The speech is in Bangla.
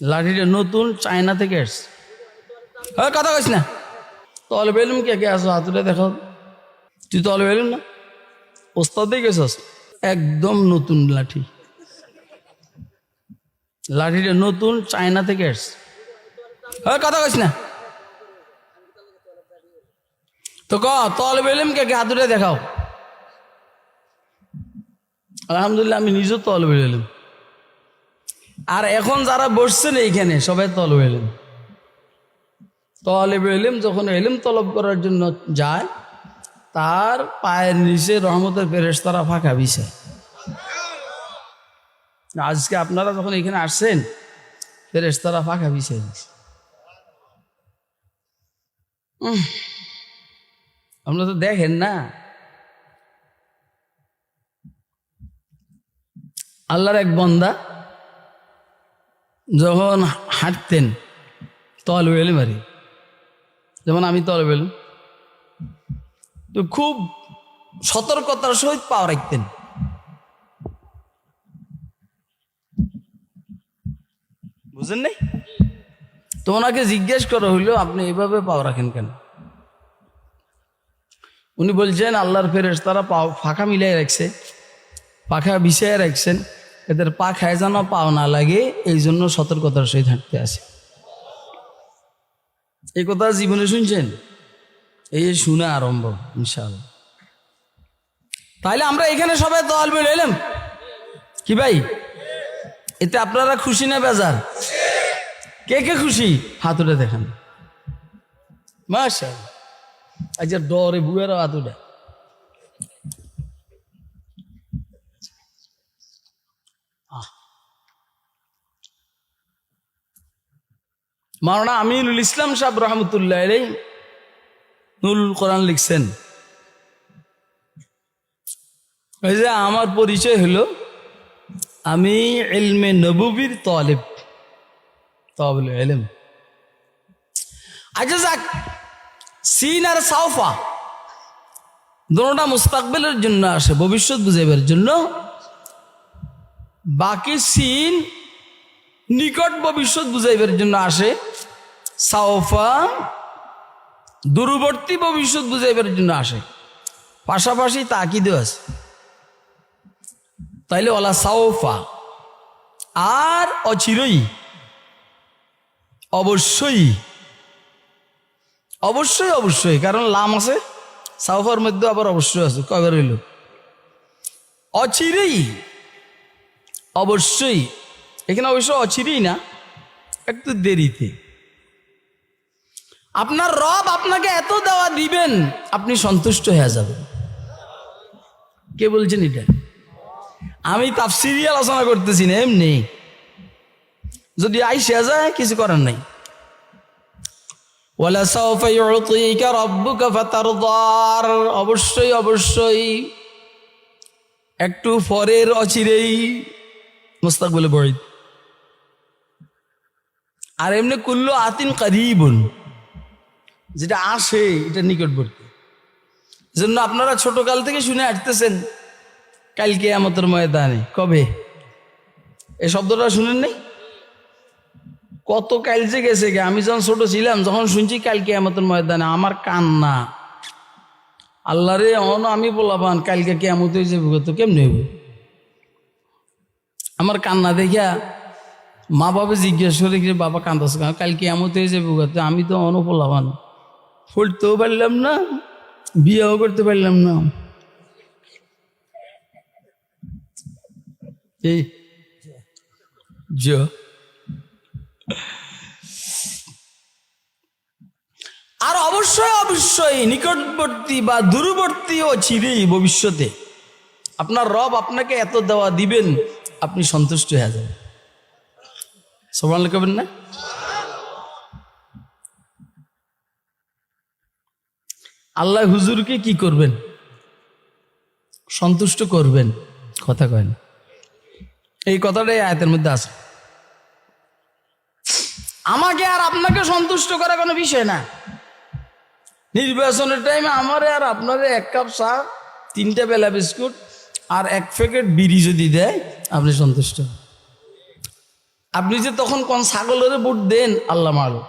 লাঠিটা নতুন চায়না থেকে আসছে। হ্যাঁ কথা কইস না। তলে বেলুম কে কে আসো হাতুটা দেখো। তুই তলে বেলুম না? ওস্তাদে গেছস? একদম নতুন লাঠি। লাঠিটা নতুন চায়না থেকে আসছে। হ্যাঁ কথা কইস না। তো ক, তলে বেলুম কে কে হাতুটা দেখাও। আলহামদুলিল্লাহ, আমি নিজেও তল বেরোলাম আর এখন যারা বসছেন এইখানে, সবাই তল বেরোলেন তলে বেরোলেম যখন এলিম তলব করার জন্য যায়। তার পায়ের নিচে রহমতের ফেরেস তারা ফাঁকা বিষয় আজকে আপনারা যখন এখানে আসছেন ফেরেস তারা ফাঁকা বিষয় আপনারা তো দেখেন না। আল্লাহর এক বন্দা যখন হাঁটতেন, তল বেলে মারি। যেমন আমি তল বেলুম তো খুব সতর্কতার সহিত পাও রাখতেন। বুঝেন নাই? তো ওনাকে জিজ্ঞেস করা হইল, আপনি এভাবে পাও রাখেন কেন? উনি বলছেন, আল্লাহর ফেরেস তারা পাও ফাঁকা মিলাই রাখছে পাখা বিছিয়ে রাখছেন। এদের পা খায় যেন, পাও না লাগে এই জন্য সতর্কতার সহিত হাঁটতে আসে। এই কথা জীবনে শুনছেন? এই শুনে আরম্ভ, ইনশাআল্লাহ। তাহলে আমরা এখানে সবাই দল বের এলাম কি ভাই? এতে আপনারা খুশি না বেজার? কে কে খুশি? হাত উঠে দেখান। মাশাআল্লাহ। আজ ডরে বুয়ের হাত মাওলানা আমিনুল ইসলাম সাহেব রহমতুল্লাহ আলাই নুল কোরআন লিখছেন। ওই যে আমার পরিচয় হলো, আমি এলমে নবুবির তলেব। তবল এলম আচ্ছা যাক, সিন আর সাউফা দোনোটা মুস্তাকবেলের জন্য আসে, ভবিষ্যৎ বুঝাইবার জন্য। বাকি সিন নিকট ভবিষ্যৎ বুঝাইবার জন্য আসে। সাওফা দূরবর্তী ভবিষ্যৎ বুঝাইবার জন্য আসে। পাশাপাশি তাকিদও আছে। তাইলে ওলা সাওফা। আর অচিরই, অবশ্যই অবশ্যই অবশ্যই, কারণ লাম আছে সাউফার মধ্যে আবার অবশ্যই আছে কবে রইল অচিরেই, অবশ্যই। এখানে অবশ্য অচিরেই না, একটু দেরিতে। আপনার রব আপনাকে এত দেওয়া দিবেন, আপনি সন্তুষ্ট হয়ে যাবেন। কে বলছেন এটা? আমি তাফসিরি আলোচনা করতেছি না, এমনি। যদি আইসা যায়, কিছু করার নাই। অবশ্যই অবশ্যই একটু পরের অচিরেই মুস্তাকবিল বড়ি আর এমনি কুল্লু আতিন কারিবুন। যেটা আসে, এটা নিকটবর্তী। জন্য আপনারা ছোটকাল থেকে শুনে আসতেছেন কালকে আমাদের ময়দানে, কবে? এই শব্দটা শুনেন নাই? কত কাল যে গেছে গে, আমি যখন ছোট ছিলাম, যখন শুনছি কালকে আমাদের ময়দানে, আমার কান্না। আল্লাহ রে, অন আমি বলাবান, কালকে কেমত হয়ে যাবে তো কেমনি হইব? আমার কান্না দেখিয়া মা বাবা জিজ্ঞেস করে বাবা কান্দাস কালকে এমত হয়ে যাবে আমি তো অন বলাবান পড়তেও পারলাম না, বিয়েও করতে পারলাম না। এই জ আর অবশ্যই অবশ্যই নিকটবর্তী বা দূরবর্তী ও চিরেই ভবিষ্যতে আপনার রব আপনাকে এত দেওয়া দিবেন, আপনি সন্তুষ্ট হয়ে যাবেন। সমান করবেন না? আল্লাহ হুজুরকে কি করবেন? সন্তুষ্ট করবেন? কথা কয় এই কথাটাই আয়তের মধ্যে আছে। আমাকে আর আপনাকে সন্তুষ্ট করা কোনো বিষয় না। নির্বাচনের টাইমে আমারে আর আপনারে এক কাপ চা, তিনটা বেলা বিস্কুট আর এক প্যাকেট বিড়ি যদি দেয়, আপনি সন্তুষ্ট। আপনি যে তখন কোন ছাগলের বুট দেন, আল্লাহ মারো